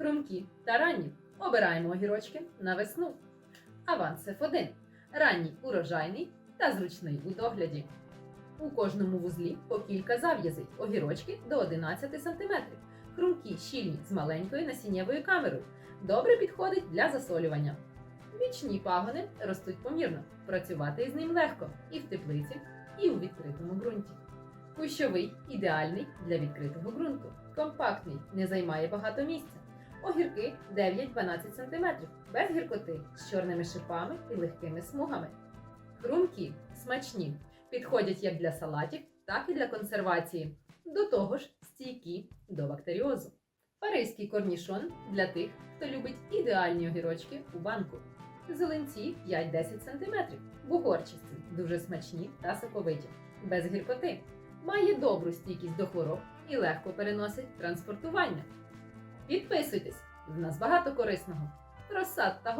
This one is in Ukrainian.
Хрумкі та ранні. Обираємо огірочки на весну. Аванс F1. Ранній урожайний та зручний у догляді. У кожному вузлі по кілька зав'язей, огірочки до 11 см. Хрумкі щільні з маленькою насіннєвою камерою. Добре підходить для засолювання. Бічні пагони ростуть помірно. Працювати із ним легко і в теплиці, і у відкритому ґрунті. Кущовий ідеальний для відкритого ґрунту. Компактний, не займає багато місця. Огірки 9-12 см, без гіркоти, з чорними шипами і легкими смугами. Хрумкі, смачні, підходять як для салатів, так і для консервації. До того ж, стійкі до бактеріозу. Паризький корнішон для тих, хто любить ідеальні огірочки у банку. Зеленці 5-10 см, бугорчасті, дуже смачні та соковиті, без гіркоти. Має добру стійкість до хвороб і легко переносить транспортування. Підписуйтесь, в нас багато корисного. Розсад та